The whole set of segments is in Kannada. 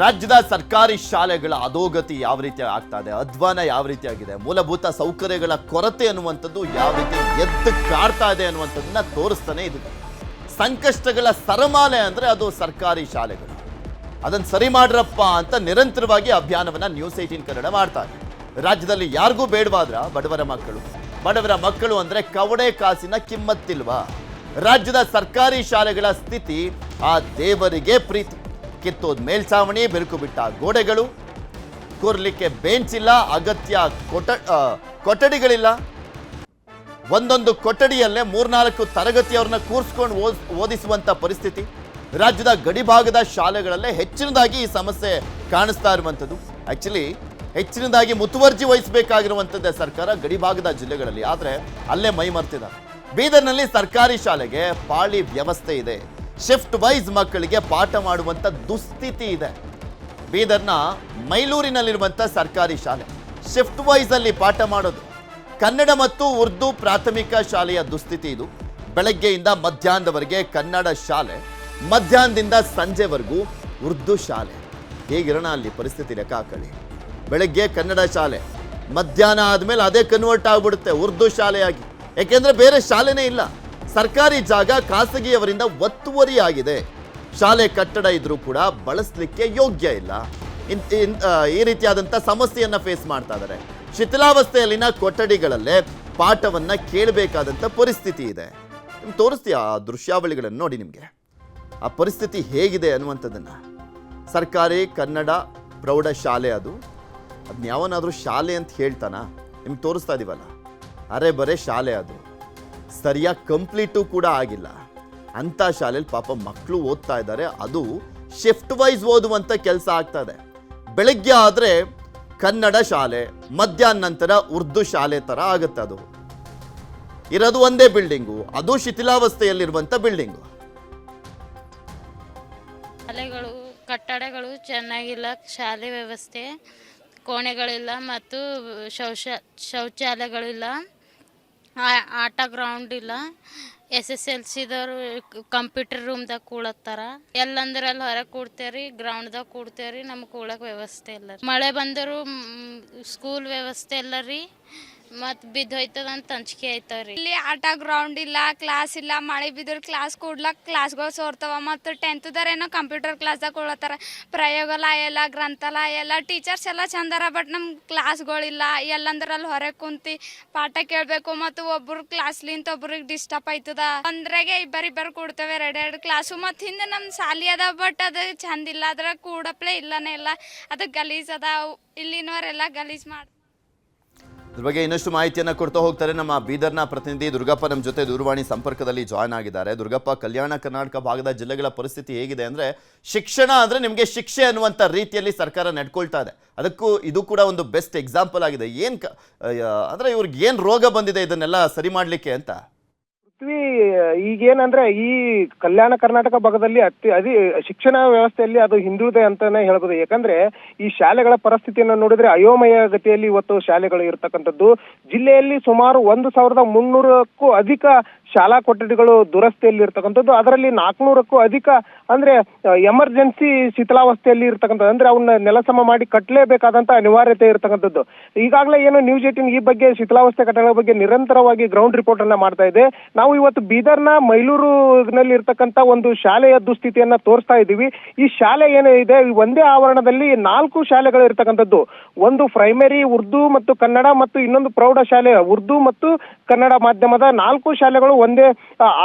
ರಾಜ್ಯದ ಸರ್ಕಾರಿ ಶಾಲೆಗಳ ಅಧೋಗತಿ ಯಾವ ರೀತಿ ಆಗ್ತಾ ಇದೆ, ಅಧ್ವಾನ ಯಾವ ಆಗಿದೆ, ಮೂಲಭೂತ ಸೌಕರ್ಯಗಳ ಕೊರತೆ ಅನ್ನುವಂಥದ್ದು ಯಾವ ರೀತಿ ಎದ್ದು ಕಾಡ್ತಾ ಇದೆ ಅನ್ನುವಂಥದ್ದನ್ನ ತೋರಿಸ್ತಾನೆ ಇದೆ. ಸಂಕಷ್ಟಗಳ ಸರಮಾಲೆ ಅಂದ್ರೆ ಅದು ಸರ್ಕಾರಿ ಶಾಲೆಗಳು. ಅದನ್ನು ಸರಿ ಮಾಡ್ರಪ್ಪ ಅಂತ ನಿರಂತರವಾಗಿ ಅಭಿಯಾನವನ್ನ ನ್ಯೂಸ್ ಏಟೀನ್ ಕನ್ನಡ ಮಾಡ್ತಾರೆ ರಾಜ್ಯದಲ್ಲಿ ಯಾರಿಗೂ ಬೇಡವಾದ್ರ ಬಡವರ ಮಕ್ಕಳು ಬಡವರ ಮಕ್ಕಳು ಅಂದ್ರೆ ಕವಡೆ ಕಾಸಿನ ಕಿಮ್ಮತ್ತಿಲ್ವಾ? ರಾಜ್ಯದ ಸರ್ಕಾರಿ ಶಾಲೆಗಳ ಸ್ಥಿತಿ ಆ ದೇವರಿಗೆ ಪ್ರೀತಿ. ಕಿತ್ತೋದ್ ಮೇಲ್ಛಾವಣಿ ಬೆರುಕು ಬಿಟ್ಟ ಗೋಡೆಗಳು. ಕೂರ್ಲಿಕ್ಕೆ ಬೆಂಚ್ ಇಲ್ಲ, ಅಗತ್ಯ ಕೊಠ ಕೊಠಡಿಗಳಿಲ್ಲ. ಒಂದೊಂದು ಕೊಠಡಿಯಲ್ಲೇ ಮೂರ್ನಾಲ್ಕು ತರಗತಿಯವ್ರನ್ನ ಕೂರಿಸ್ಕೊಂಡು ಓದ್, ಓದಿಸುವಂತ ಪರಿಸ್ಥಿತಿ. ರಾಜ್ಯದ ಗಡಿಭಾಗದ ಶಾಲೆಗಳಲ್ಲೇ ಹೆಚ್ಚಿನದಾಗಿ ಈ ಸಮಸ್ಯೆ ಕಾಣಿಸ್ತಾ ಇರುವಂಥದ್ದು. ಆಕ್ಚುಲಿ ಹೆಚ್ಚಿನದಾಗಿ ಮುತುವರ್ಜಿ ವಹಿಸಬೇಕಾಗಿರುವಂಥದ್ದೇ ಸರ್ಕಾರ ಗಡಿಭಾಗದ ಜಿಲ್ಲೆಗಳಲ್ಲಿ. ಆದರೆ, ಅಲ್ಲೇ ಮೈ ಮರ್ತಿದ್ದಾರೆ ಬೀದರ್ನಲ್ಲಿ ಸರ್ಕಾರಿ ಶಾಲೆಗೆ ಪಾಳಿ ವ್ಯವಸ್ಥೆ ಇದೆ. ಶಿಫ್ಟ್ ವೈಸ್ ಮಕ್ಕಳಿಗೆ ಪಾಠ ಮಾಡುವಂಥ ದುಸ್ಥಿತಿ ಇದೆ. ಬೀದರ್ನ ಮೈಲೂರಿನಲ್ಲಿರುವಂಥ ಸರ್ಕಾರಿ ಶಾಲೆ. ಶಿಫ್ಟ್ ವೈಸ್ ಅಲ್ಲಿ ಪಾಠ ಮಾಡೋದು ಕನ್ನಡ ಮತ್ತು ಉರ್ದು ಪ್ರಾಥಮಿಕ ಶಾಲೆಯ ದುಸ್ಥಿತಿ ಇದು. ಬೆಳಗ್ಗೆಯಿಂದ ಮಧ್ಯಾಹ್ನದವರೆಗೆ ಕನ್ನಡ ಶಾಲೆ, ಮಧ್ಯಾಹ್ನದಿಂದ ಸಂಜೆವರೆಗೂ ಉರ್ದು ಶಾಲೆ. ಹೇಗಿರೋಣ ಅಲ್ಲಿ ಪರಿಸ್ಥಿತಿ ಲೆಕ್ಕ ಬೆಳಗ್ಗೆ ಕನ್ನಡ ಶಾಲೆ, ಮಧ್ಯಾಹ್ನ ಆದಮೇಲೆ ಅದೇ ಕನ್ವರ್ಟ್ ಆಗ್ಬಿಡುತ್ತೆ ಉರ್ದು ಶಾಲೆಯಾಗಿ. ಯಾಕೆಂದ್ರೆ ಬೇರೆ ಶಾಲೆನೇ ಇಲ್ಲ. ಸರ್ಕಾರಿ ಜಾಗ ಖಾಸಗಿಯವರಿಂದ ಒತ್ತುವರಿ ಆಗಿದೆ ಶಾಲೆ ಕಟ್ಟಡ ಇದ್ರೂ ಕೂಡ ಬಳಸಲಿಕ್ಕೆ ಯೋಗ್ಯ ಇಲ್ಲ. ಈ ರೀತಿಯಾದಂಥ ಸಮಸ್ಯೆಯನ್ನು ಫೇಸ್ ಮಾಡ್ತಾ ಇದ್ದಾರೆ ಶಿಥಿಲಾವಸ್ಥೆಯಲ್ಲಿನ ಕೊಠಡಿಗಳಲ್ಲೇ ಪಾಠವನ್ನ ಕೇಳಬೇಕಾದಂಥ ಪರಿಸ್ಥಿತಿ ಇದೆ. ನಿಮ್ಗೆ ತೋರಿಸ್ತೀಯ ಆ ದೃಶ್ಯಾವಳಿಗಳನ್ನು ನೋಡಿ ನಿಮಗೆ? ಆ ಪರಿಸ್ಥಿತಿ ಹೇಗಿದೆ ಅನ್ನುವಂಥದ್ದನ್ನ. ಸರ್ಕಾರಿ ಕನ್ನಡ ಪ್ರೌಢ ಶಾಲೆ ಅದು. ಅದನ್ನ ಯಾವನಾದರೂ ಶಾಲೆ ಅಂತ ಹೇಳ್ತಾನ? ನಿಮ್ಗೆ ತೋರಿಸ್ತಾ ಇದೀವಲ್ಲ. ಅರೆ ಬರೇ ಶಾಲೆ ಅದು. ಸರಿಯಾಗಿ ಕಂಪ್ಲೀಟು ಕೂಡ ಆಗಿಲ್ಲ. ಅಂಥ ಶಾಲೆಯಲ್ಲಿ ಪಾಪ ಮಕ್ಕಳು ಓದ್ತಾ ಇದ್ದಾರೆ. ಅದು ಶಿಫ್ಟ್ ವೈಸ್ ಓದುವಂಥ ಕೆಲಸ ಆಗ್ತಾ ಇದೆ ಬೆಳಗ್ಗೆ ಆದರೆ ಕನ್ನಡ ಶಾಲೆ, ಮಧ್ಯಾಹ್ನ ನಂತರ ಉರ್ದು ಶಾಲೆ ಥರ ಆಗುತ್ತೆ ಅದು. ಇರೋದು ಒಂದೇ ಬಿಲ್ಡಿಂಗು, ಅದು ಶಿಥಿಲಾವಸ್ಥೆಯಲ್ಲಿರುವಂಥ ಬಿಲ್ಡಿಂಗು. ಶಾಲೆಗಳು, ಕಟ್ಟಡಗಳು ಚೆನ್ನಾಗಿಲ್ಲ, ಶಾಲೆ ವ್ಯವಸ್ಥೆ ಕೋಣೆಗಳಿಲ್ಲ ಮತ್ತು ಶೌಚ, ಶೌಚಾಲಯಗಳಿಲ್ಲ. ಆಟ ಗ್ರೌಂಡ್ ಇಲ್ಲ. ಎಸ್ ಎಸ್ ಎಲ್ ಸಿದವರು ಕಂಪ್ಯೂಟರ್ ರೂಮ್ದಾಗ ಕೂಳತ್ತಾರ. ಎಲ್ಲಂದ್ರೆ ಅಲ್ಲಿ ಹೊರಗೆ ಕೂಡ್ತೇವ್ರಿ ಗ್ರೌಂಡ್ದಾಗ ಕೂಡ್ತೇವ್ರಿ, ನಮ್ಗೆ ಕೂಳಕ್ಕೆ ವ್ಯವಸ್ಥೆ ಇಲ್ಲ. ಮಳೆ ಬಂದರೂ ಸ್ಕೂಲ್ ವ್ಯವಸ್ಥೆ ಇಲ್ಲ ರೀ. ಮತ್ತು ಬಿದ್ದೋಯ್ತದ ಅಂತ ಅಂಜಿಕೆ ಆಯ್ತವ್ರಿ. ಇಲ್ಲಿ ಆಟ ಗ್ರೌಂಡ್ ಇಲ್ಲ ಕ್ಲಾಸ್ ಇಲ್ಲ, ಮಳೆ ಬಿದ್ದರೆ ಕ್ಲಾಸ್ ಕೂಡ್ಲಕ್ ಕ್ಲಾಸ್ಗಳು ಸೋರ್ತಾವ ಮತ್ತು ಟೆಂತ್ದಾರೇನೋ ಕಂಪ್ಯೂಟರ್ ಕ್ಲಾಸ್ದಾಗ ಕೊಡ್ಲತ್ತಾರ ಪ್ರಯೋಗಾಲಯ ಎಲ್ಲ ಗ್ರಂಥಾಲಯ ಎಲ್ಲ ಟೀಚರ್ಸ್ ಎಲ್ಲ ಚಂದರ ಬಟ್ ನಮ್ಮ ಕ್ಲಾಸ್ಗಳಿಲ್ಲ ಎಲ್ಲಂದ್ರೆ ಅಲ್ಲಿ ಹೊರಗೆ ಕುಂತಿ ಪಾಠ ಕೇಳಬೇಕು ಮತ್ತು ಒಬ್ರು ಕ್ಲಾಸ್ಲಿಂತ ಒಬ್ರಿಗೆ ಡಿಸ್ಟರ್ಬ್ ಆಯ್ತದ. ಅಂದ್ರಾಗೆ ಇಬ್ಬರಿಬ್ಬರು ಕೊಡ್ತೇವೆ, ಎರಡು ಎರಡು ಕ್ಲಾಸು ಮತ್ತು ಹಿಂದೆ ನಮ್ಮ ಶಾಲಿ ಅದ ಬಟ್ ಅದು ಚಂದ ಇಲ್ಲ ಅದ್ರ ಕೂಡಪ್ಲೆ ಇಲ್ಲನೇ ಇಲ್ಲ. ಅದು ಗಲೀಜ್ ಅದ ಇಲ್ಲಿನವರೆಲ್ಲ ಗಲೀಜ್ ಮಾಡಿ ಇದ್ರ ಬಗ್ಗೆ ಇನ್ನಷ್ಟು ಮಾಹಿತಿಯನ್ನ ಕೊಡ್ತಾ ಹೋಗ್ತಾರೆ ನಮ್ಮ ಬೀದರ್ನ ಪ್ರತಿನಿಧಿ ದುರ್ಗಪ್ಪ ನಮ್ಮ ಜೊತೆ ದೂರವಾಣಿ ಸಂಪರ್ಕದಲ್ಲಿ ಜಾಯ್ನ್ ಆಗಿದ್ದಾರೆ. ದುರ್ಗಪ್ಪ, ಕಲ್ಯಾಣ ಕರ್ನಾಟಕ ಭಾಗದ ಜಿಲ್ಲೆಗಳ ಪರಿಸ್ಥಿತಿ ಹೇಗಿದೆ ಅಂದ್ರೆ ಶಿಕ್ಷಣ ಅಂದ್ರೆ ನಿಮಗೆ ಶಿಕ್ಷೆ ಅನ್ನುವಂಥ ರೀತಿಯಲ್ಲಿ ಸರ್ಕಾರ ನಡ್ಕೊಳ್ತಾ ಇದೆ. ಅದಕ್ಕೂ ಇದು ಕೂಡ ಒಂದು ಬೆಸ್ಟ್ ಎಕ್ಸಾಂಪಲ್ ಆಗಿದೆ. ಏನ್ ಅಂದ್ರೆ ಇವ್ರಿಗೆ ಏನು ರೋಗ ಬಂದಿದೆ ಇದನ್ನೆಲ್ಲ ಸರಿ ಮಾಡ್ಲಿಕ್ಕೆ ಅಂತ? ಈಗೇನಂದ್ರೆ ಈ ಕಲ್ಯಾಣ ಕರ್ನಾಟಕ ಭಾಗದಲ್ಲಿ ಅತಿ ಅದಿ ಶಿಕ್ಷಣ ವ್ಯವಸ್ಥೆಯಲ್ಲಿ ಅದು ಹಿಂದುಳಿದೆ ಅಂತಾನೆ ಹೇಳ್ಬೋದು. ಯಾಕಂದ್ರೆ ಈ ಶಾಲೆಗಳ ಪರಿಸ್ಥಿತಿಯನ್ನು ನೋಡಿದ್ರೆ ಅಯೋಮಯ ಗತಿಯಲ್ಲಿ ಇವತ್ತು ಶಾಲೆಗಳು ಇರ್ತಕ್ಕಂಥದ್ದು. ಜಿಲ್ಲೆಯಲ್ಲಿ ಸುಮಾರು ಒಂದು ಸಾವಿರದ ಮುನ್ನೂರಕ್ಕೂ ಅಧಿಕ ಶಾಲಾ ಕೊಠಡಿಗಳು ದುರಸ್ತಿಯಲ್ಲಿ ಇರ್ತಕ್ಕಂಥದ್ದು ಅದರಲ್ಲಿ ನಾಲ್ಕುನೂರಕ್ಕೂ ಅಧಿಕ ಅಂದ್ರೆ ಎಮರ್ಜೆನ್ಸಿ ಶಿಥಿಲಾವಸ್ಥೆಯಲ್ಲಿ ಇರ್ತಕ್ಕಂಥದ್ದು, ಅಂದ್ರೆ ಅವನ್ನ ನೆಲಸಮ ಮಾಡಿ ಕಟ್ಟಲೇಬೇಕಾದಂತ ಅನಿವಾರ್ಯತೆ ಇರ್ತಕ್ಕಂಥದ್ದು. ಈಗಾಗಲೇ ಏನು ನ್ಯೂಸ್ ಏಟಿನ್ ಈ ಬಗ್ಗೆ ಶಿಥಿಲಾವಸ್ಥೆ ಕಟ್ಟಡಗಳ ಬಗ್ಗೆ ನಿರಂತರವಾಗಿ ಗ್ರೌಂಡ್ ರಿಪೋರ್ಟ್ ಅನ್ನ ಮಾಡ್ತಾ ಇದೆ. ನಾವು ಇವತ್ತು ಬೀದರ್ನ ಮೈಲೂರುನಲ್ಲಿ ಇರ್ತಕ್ಕಂಥ ಒಂದು ಶಾಲೆಯ ದುಸ್ಥಿತಿಯನ್ನ ತೋರಿಸ್ತಾ ಇದ್ದೀವಿ. ಈ ಶಾಲೆ ಏನಿದೆ ಒಂದೇ ಆವರಣದಲ್ಲಿ ನಾಲ್ಕು ಶಾಲೆಗಳು ಇರ್ತಕ್ಕಂಥದ್ದು ಒಂದು ಪ್ರೈಮರಿ ಉರ್ದು ಮತ್ತು ಕನ್ನಡ ಮತ್ತು ಇನ್ನೊಂದು ಪ್ರೌಢ ಶಾಲೆ ಉರ್ದು ಮತ್ತು ಕನ್ನಡ ಮಾಧ್ಯಮದ ನಾಲ್ಕು ಶಾಲೆಗಳು ಒಂದೇ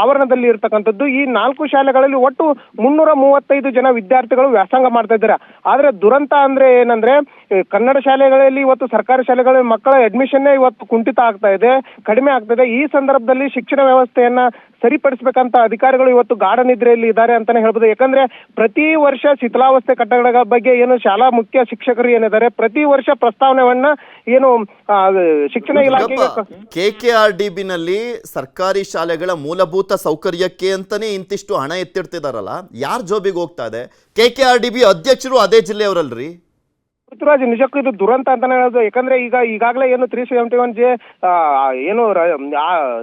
ಆವರಣದಲ್ಲಿ ಇರ್ತಕ್ಕಂಥದ್ದು. ಈ ನಾಲ್ಕು ಶಾಲೆಗಳಲ್ಲಿ ಒಟ್ಟು ಮುನ್ನೂರ ಮೂವತ್ತೈದು ಜನ ವಿದ್ಯಾರ್ಥಿಗಳು ವ್ಯಾಸಂಗ ಮಾಡ್ತಾ ಇದ್ದಾರೆ. ಆದ್ರೆ ದುರಂತ ಅಂದ್ರೆ ಏನಂದ್ರೆ ಕನ್ನಡ ಶಾಲೆಗಳಲ್ಲಿ ಇವತ್ತು ಸರ್ಕಾರಿ ಶಾಲೆಗಳಲ್ಲಿ ಮಕ್ಕಳ ಅಡ್ಮಿಷನ್ನೇ ಇವತ್ತು ಕುಂಠಿತ ಆಗ್ತಾ ಇದೆ, ಕಡಿಮೆ ಆಗ್ತಾ ಇದೆ. ಈ ಸಂದರ್ಭದಲ್ಲಿ ಶಿಕ್ಷಣ ವ್ಯವಸ್ಥೆಯನ್ನ ಸರಿಪಡಿಸಬೇಕಂತ ಅಧಿಕಾರಿಗಳು ಇವತ್ತು ಗಾಢ ನಿದ್ರೆಯಲ್ಲಿ ಇದ್ದಾರೆ ಅಂತಾನೆ ಹೇಳ್ಬೋದು. ಯಾಕಂದ್ರೆ ಪ್ರತಿ ವರ್ಷ ಶಿಥಿಲಾವಸ್ಥೆ ಕಟ್ಟಡಗಳ ಬಗ್ಗೆ ಏನು ಶಾಲಾ ಮುಖ್ಯ ಶಿಕ್ಷಕರು ಏನಿದ್ದಾರೆ ಪ್ರತಿ ವರ್ಷ ಪ್ರಸ್ತಾವನೆಯನ್ನ ಏನು ಶಿಕ್ಷಣ ಇಲಾಖೆಗೆ ಕ- ಕೆ ಕೆ ಆರ್ ಡಿ ಬಿನಲ್ಲಿ ಸರ್ಕಾರಿ ಶಾಲೆಗಳ ಮೂಲಭೂತ ಸೌಕರ್ಯಕ್ಕೆ ಅಂತಾನೆ ಇಂತಿಷ್ಟು ಹಣ ಎತ್ತಿಡ್ತಿದಾರಲ್ಲ? ಯಾರ ಜೋಬಿಗೆ ಹೋಗ್ತಾ ಇದೆ? K K R D B ಅಧ್ಯಕ್ಷರು ಅದೇ ಜಿಲ್ಲೆಯವರಲ್ರಿ? ಪೃಥ್ವಿರಾಜ್ ನಿಜಕ್ಕೂ ಇದು ದುರಂತ ಅಂತಾನೆ ಹೇಳೋದು. ಯಾಕಂದ್ರೆ ಈಗ ಈಗಾಗಲೇ ಏನು ತ್ರೀ ಸೆವೆಂಟಿ ಒನ್ ಜೆ ಏನು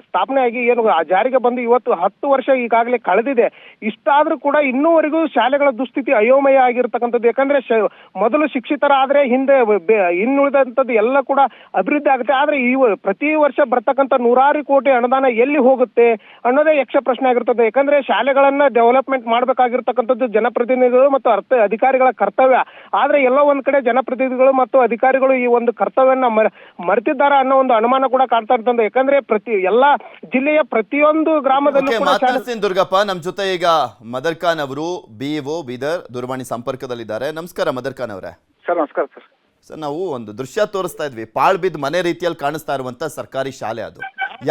ಸ್ಥಾಪನೆ ಆಗಿ ಏನು ಜಾರಿಗೆ ಬಂದು ಇವತ್ತು ಹತ್ತು ವರ್ಷ ಈಗಾಗಲೇ ಕಳೆದಿದೆ. ಇಷ್ಟಾದ್ರೂ ಕೂಡ ಇನ್ನೂವರೆಗೂ ಶಾಲೆಗಳ ದುಸ್ಥಿತಿ ಅಯೋಮಯ ಆಗಿರ್ತಕ್ಕಂಥದ್ದು. ಯಾಕಂದ್ರೆ ಶ- ಮೊದಲು ಶಿಕ್ಷಿತರಾದ್ರೆ ಹಿಂದೆ ಬೆ- ಇನ್ನುಳಿದಂಥದ್ದು ಎಲ್ಲ ಕೂಡ ಅಭಿವೃದ್ಧಿ ಆಗುತ್ತೆ. ಆದ್ರೆ ಈ ಪ್ರತಿ ವರ್ಷ ಬರ್ತಕ್ಕಂಥ ನೂರಾರು ಕೋಟಿ ಅನುದಾನ ಎಲ್ಲಿ ಹೋಗುತ್ತೆ ಅನ್ನೋದೇ ಯಕ್ಷ ಪ್ರಶ್ನೆ ಆಗಿರ್ತದೆ. ಯಾಕಂದ್ರೆ ಶಾಲೆಗಳನ್ನ ಡೆವಲಪ್ಮೆಂಟ್ ಮಾಡ್ಬೇಕಾಗಿರ್ತಕ್ಕಂಥದ್ದು ಜನಪ್ರತಿನಿಧಿಗಳು ಮತ್ತು ಅರ್ಥ, ಅಧಿಕಾರಿಗಳ ಕರ್ತವ್ಯ. ಆದ್ರೆ ಎಲ್ಲೋ ಒಂದ್ ಕಡೆ ಜನಪ್ರತಿನಿಧಿಗಳು ಮತ್ತು ಅಧಿಕಾರಿಗಳು ಈ ಒಂದು ಕರ್ತವ್ಯನ ಮರೆತಿದ್ದಾರೆ ಮರೆತಿದ್ದಾರ ಅನ್ನೋ ಒಂದು ಅನುಮಾನ ಕೂಡ ಕಾಡ್ತಾ ಇರ್ತದೆ. ಯಾಕಂದ್ರೆ ಪ್ರತಿ ಎಲ್ಲಾ ಜಿಲ್ಲೆಯ ಪ್ರತಿಯೊಂದು ಗ್ರಾಮದಲ್ಲೂ ಕೂಡ ಶಾಲೆ ದುರ್ಗಪ್ಪ. ನಮ್ಮ ಜೊತೆ ಈಗ ಮದರ್ ಖಾನ್ ಅವರು ಬಿ ಒ ಬೀದರ್ ದೂರವಾಣಿ ಸಂಪರ್ಕದಲ್ಲಿದ್ದಾರೆ. ನಮಸ್ಕಾರ ಮದರ್ ಖಾನ್ ಅವರೇ. ಸರ್ ನಮಸ್ಕಾರ ಸರ್. ಸರ್ ನಾವು ಒಂದು ದೃಶ್ಯ ತೋರಿಸ್ತಾ ಇದ್ವಿ. ಪಾಳ್ ಬಿದ್ದ ಮನೆ ರೀತಿಯಲ್ಲಿ ಕಾಣಿಸ್ತಾ ಇರುವಂತ ಸರ್ಕಾರಿ ಶಾಲೆ ಅದು.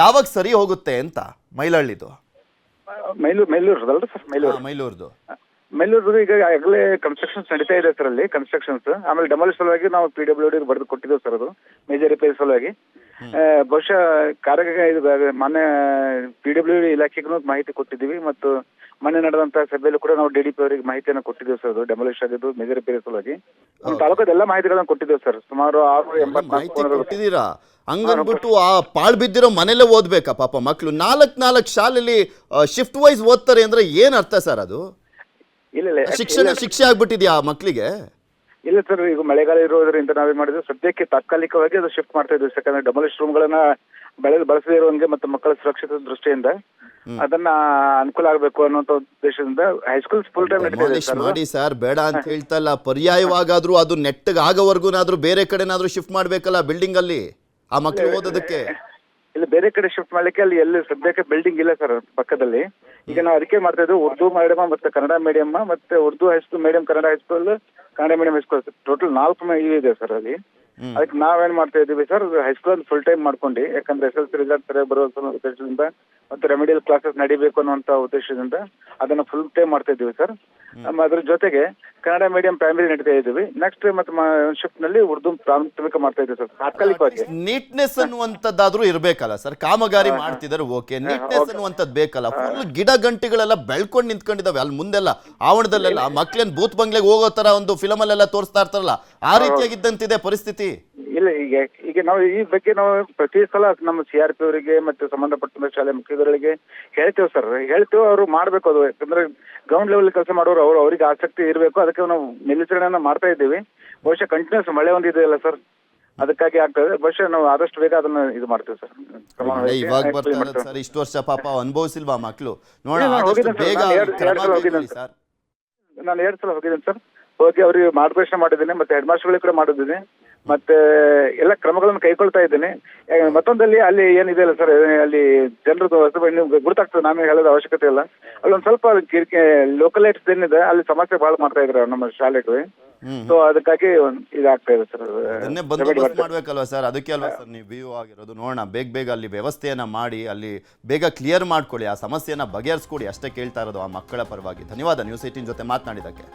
ಯಾವಾಗ ಸರಿ ಹೋಗುತ್ತೆ ಅಂತ ಮೈಲಳ್ಳಿದು? ಮೈಲೂರು ಸರ್ ಮೈಲೂರು. ಹಾ, ಮೈಲೂರ್ದು ಮೈಲೂರು ಈಗ ಆಗಲೇ ಕನ್ಸ್ಟ್ರಕ್ಷನ್ಸ್ ನಡೀತಾ ಇದೆ ಸರ್ ಅಲ್ಲಿ ಕನ್ಸ್ಟ್ರಕ್ಷನ್ಸ್ ಆಮೇಲೆ ಡಮಲ್ ಸಲುವಾಗಿ ನಾವು ಪಿ ಡಬ್ಲ್ಯೂ ಡಿ ಬರೆದು ಕೊಟ್ಟಿದ್ದೇವೆ ಸರ್ ಅದು ಮೇಜರ್ ರಿಪೇರ್ ಸಲುವಾಗಿ. ಬಹುಶಃ ಕಾರ್ಯ ಇದು ಮಾನ್ಯ ಪಿ ಡಬ್ಲ್ಯೂ ಡಿ ಇಲಾಖೆಗೂ ಮಾಹಿತಿ ಕೊಟ್ಟಿದ್ದೀವಿ ಮತ್ತು ಮೊನ್ನೆ ನಡೆದಂತ ಸಭೆಯಲ್ಲೂ ಕೂಡ ನಾವು ಡಿ ಡಿ ಪಿ ಅವರಿಗೆ ಮಾಹಿತಿಯನ್ನು ಕೊಟ್ಟಿದ್ದೇವೆ ಸರ್ ಅದು ಡೆಮಾಲಿಷ್ ಆಗಿದ್ದು ಮೇಜರ್ ರಿಪೇರ್ ಸಲುವಾಗಿ. ನಮ್ಮ ತಾಲೂಕದ ಎಲ್ಲ ಮಾಹಿತಿಗಳನ್ನ ಕೊಟ್ಟಿದ್ದೇವೆ ಸರ್ ಸುಮಾರು ಆರು ಎಂಬತ್ನಾಲ್ಕು ಹಂಗನ್ಬಿಟ್ಟು ಆ ಪಾಳ್ ಬಿದ್ದಿರೋ ಮನೇಲೆ ಓದ್ಬೇಕಾ ಪಾಪ ಮಕ್ಕಳು ನಾಲ್ಕ್ ನಾಲ್ಕು ಶಾಲೆಯಲ್ಲಿ ಶಿಫ್ಟ್ ವೈಸ್ ಓದ್ತಾರೆ ಅಂದ್ರೆ ಏನ್ ಅರ್ಥ ಸರ್ ಅದು? ಇಲ್ಲ ಇಲ್ಲ ಶಿಕ್ಷಣ ಶಿಕ್ಷೆ ಆಗ್ಬಿಟ್ಟಿದ್ಯಾ ಆ ಮಕ್ಕಳಿಗೆ ಇಲ್ಲ ಸರ್ ಈಗ ಮಳೆಗಾಲ ಇರೋದ್ರಿಂದ ನಾವೇನ್ ಮಾಡಿದ್ವಿ ಸದ್ಯಕ್ಕೆ ತಾತ್ಕಾಲಿಕವಾಗಿ ಅದು ಶಿಫ್ಟ್ ಮಾಡ್ತಾ ಇದ್ವಿ ಯಾಕಂದ್ರೆ ಡಬಲಿಸ್ಟ್ ರೂಮ್ಗಳನ್ನ ಬೆಳೆ ಬಳಸದೇ ಇರುವಂಗೆ ಮತ್ತೆ ಮಕ್ಕಳ ಸುರಕ್ಷತೆ ದೃಷ್ಟಿಯಿಂದ ಅದನ್ನ ಅನುಕೂಲ ಆಗಬೇಕು ಅನ್ನೋಂತ ಉದ್ದೇಶದಿಂದ ಹೈಸ್ಕೂಲ್ ಫುಲ್ ಟೈಮ್ ಮಾಡಿ ಸರ್ ಬೇಡ ಅಂತ ಹೇಳ್ತಲ್ಲ ಪರ್ಯಾಯವಾಗಾದ್ರೂ ಅದು ನೆಟ್ಟಗೆ ಆಗೋವರೆಗೂನಾದ್ರೂ ಬೇರೆ ಕಡೆನಾದ್ರೂ ಶಿಫ್ಟ್ ಮಾಡ್ಬೇಕಲ್ಲ ಬಿಲ್ಡಿಂಗ್ ಅಲ್ಲಿ? ಆ ಮಕ್ಕಳು ಓದೋದಕ್ಕೆ? ಇಲ್ಲಿ ಬೇರೆ ಕಡೆ ಶಿಫ್ಟ್ ಮಾಡ್ಲಿಕ್ಕೆ ಅಲ್ಲಿ ಎಲ್ಲಿ ಸದ್ಯಕ್ಕೆ ಬಿಲ್ಡಿಂಗ್ ಇಲ್ಲ ಸರ್ ಪಕ್ಕದಲ್ಲಿ. ಈಗ ನಾವು ಅದಕ್ಕೆ ಮಾಡ್ತಾ ಇದ್ದೀವಿ ಉರ್ದು ಮೀಡಿಯಮ್ ಮತ್ತೆ ಕನ್ನಡ ಮೀಡಿಯಂ ಮತ್ತೆ Urdu high school medium Kannada high school Kannada medium high school total ನಾಲ್ಕು ಮೇ- ಇದೆ ಸರ್ ಅಲ್ಲಿ. ಅದಕ್ಕೆ ನಾವೇನ್ ಮಾಡ್ತಾ ಇದೀವಿ ಸರ್ ಹೈಸ್ಕೂಲ್ ಫುಲ್ ಟೈಮ್ ಮಾಡ್ಕೊಂಡು ಯಾಕಂದ್ರೆ ಎಸ್ ಎಲ್ ಸಿ ರಿಸಲ್ಟ್ ಸರಿಯಾಗಿ ಬರೋ ಉದ್ದೇಶದಿಂದ ಮತ್ತೆ ರೆಮಿಡಿಯಲ್ ಕ್ಲಾಸಸ್ ನಡಿಬೇಕು ಅನ್ನುವಂತ ಉದ್ದೇಶದಿಂದ ಅದನ್ನ ಫುಲ್ ಟೈಮ್ ಮಾಡ್ತಾ ಇದ್ದೀವಿ ಸರ್ ಅದ್ರ ಜೊತೆಗೆ ಕನ್ನಡ ಮೀಡಿಯಂ ಪ್ರೈಮರಿ ನಡೀತಾ ಇದ್ದೀವಿ. ನೆಕ್ಸ್ಟ್ ಮತ್ತೆ ಶಿಫ್ಟ್ನಲ್ಲಿ ಉರ್ದು ಪ್ರಾಥಮಿಕ ಮಾಡ್ತಾ ಇದ್ದೀವಿ ಸರ್. ತಾತ್ಕಾಲಿಕವಾಗಿ ನೀಟ್ನೆಸ್ ಅನ್ನುವಂಥದ್ದಾದ್ರೂ ಇರ್ಬೇಕಲ್ಲ ಸರ್. ಕಾಮಗಾರಿ ಮಾಡ್ತಿದ್ದಾರೆ ಓಕೆ. ನೀಟ್ನೆಸ್ ಅನ್ನುವಂಥದ್ದು ಬೇಕಲ್ಲ. ಫುಲ್ ಗಿಡ ಗಂಟಿಗಳೆಲ್ಲ ಬೆಳ್ಕೊಂಡು ನಿಂತ್ಕೊಂಡಿದ್ದಾವೆ ಅಲ್ಲಿ ಮುಂದೆಲ್ಲ ಆವರಣದಲ್ಲೆಲ್ಲ ಮಕ್ಳೇನ್ ಬೂತ್ ಬಂಗ್ಲೆಗೆ ಹೋಗೋ ತರ ಒಂದು ಫಿಲಮಲ್ಲೆಲ್ಲ ತೋರಿಸ್ತಾ ಇರ್ತಾರಲ್ಲ ಆ ರೀತಿಯಾಗಿದ್ದಂತಿದೆ ಪರಿಸ್ಥಿತಿ. ಇಲ್ಲ ಈಗ ಈಗ ನಾವು ಈ ಬಗ್ಗೆ ನಾವು ಪ್ರತಿ ಸಲ ನಮ್ಮ ಸಿ ಆರ್ ಪಿ ಅವರಿಗೆ ಮತ್ತೆ ಸಂಬಂಧಪಟ್ಟ ಶಾಲೆ ಮುಖ್ಯಗಳಿಗೆ ಹೇಳ್ತೇವೆ ಸರ್. ಹೇಳ್ತೇವೆ ಅವರು ಮಾಡ್ಬೇಕು ಅದು. ಯಾಕಂದ್ರೆ ಗ್ರೌಂಡ್ ಲೆವೆಲ್ ಕೆಲಸ ಮಾಡೋರು ಅವ್ರು ಅವ್ರಿಗೆ ಆಸಕ್ತಿ ಇರಬೇಕು. ಅದಕ್ಕೆ ನಾವು ಮೇಲ್ವಿಚಾರಣೆಯನ್ನ ಮಾಡ್ತಾ ಇದ್ದೀವಿ. ಬಹುಶಃ ಕಂಟಿನ್ಯೂಸ್ ಮಳೆ ಒಂದು ಇದೆಯಲ್ಲ ಸರ್. ಅದಕ್ಕಾಗಿ ಆಗ್ತದೆ ಬಹುಶಃ ನಾವು ಆದಷ್ಟು ಬೇಗ ಅದನ್ನ ಇದು ಮಾಡ್ತೀವಿ ಸರ್. ಇವಾಗ ಬರ್ತಾ. ಸರ್. ಇಷ್ಟು ವರ್ಷ ಪಾಪ ಅನುಭವಿಸಿಲ್ವಾ ಮಕ್ಕಳು ನೋಡೋಣ ನಾನು ಆದಷ್ಟು ಹೋಗಿದ್ದೇನೆ ಸರ್. ಬೇಗ ನಾನು ಎರಡು- ಸಲ ಹೋಗಿದ್ದೇನೆ ಸರ್. ಹೋಗಿ ಅವರಿಗೆ ಮಾರ್ಗದರ್ಶನ ಮಾಡಿದ್ದೀನಿ ಮತ್ತೆ ಹೆಡ್ ಮಾಸ್ಟರ್ಗಳಿಗೆ ಕೂಡ ಮಾಡಿದ್ದೀನಿ ಮತ್ತೆ ಎಲ್ಲ ಕ್ರಮಗಳನ್ನು ಕೈಗೊಳ್ತಾ ಇದ್ದೀನಿ. ಮತ್ತೊಂದಲ್ಲಿ ಅಲ್ಲಿ ಏನಿದೆ ಅಲ್ಲ ಸರ್ ಅಲ್ಲಿ ಜನರದ್ದು ನಿಮ್ಗೆ ಗುರುತಾಗ್ತದೆ ನಾನು ಹೇಳೋದು ಅವಶ್ಯಕತೆ ಇಲ್ಲ. ಅಲ್ಲೊಂದ್ ಸ್ವಲ್ಪ ಲೋಕಲೈಟ್ಸ್ ಏನಿದೆ ಅಲ್ಲಿ ಸಮಸ್ಯೆ ಬಹಳ ಮಾಡ್ತಾ ಇದ್ದಾರೆ ನಮ್ಮ ಶಾಲೆಗೆ ಸೊ ಅದಕ್ಕಾಗಿ ಇದಾಗ್ತಾ ಇದೆ ಸರ್ ಅದನ್ನೇ ಬಂದೋಬಸ್ತ್ ಮಾಡ್ಬೇಕಲ್ವಾ ಸರ್ ಅದಕ್ಕೆ ಅಲ್ವಾ ಸರ್ ನೀವು ವ್ಯೂ ಆಗಿರೋದು? ನೋಡೋಣ ಬೇಗ ಬೇಗ ಅಲ್ಲಿ ವ್ಯವಸ್ಥೆಯನ್ನ ಮಾಡಿ ಅಲ್ಲಿ ಬೇಗ ಕ್ಲಿಯರ್ ಮಾಡ್ಕೊಳ್ಳಿ ಆ ಸಮಸ್ಯೆಯನ್ನ ಬಗೆಹರಿಸ್ಕೊಡಿ ಅಷ್ಟೇ ಕೇಳ್ತಾ ಇರೋದು ಆ ಮಕ್ಕಳ ಪರವಾಗಿ. ಧನ್ಯವಾದ ನ್ಯೂಸ್ ಏಟಿನ್ ಜೊತೆ ಮಾತನಾಡಿದ್ದಕ್ಕೆ.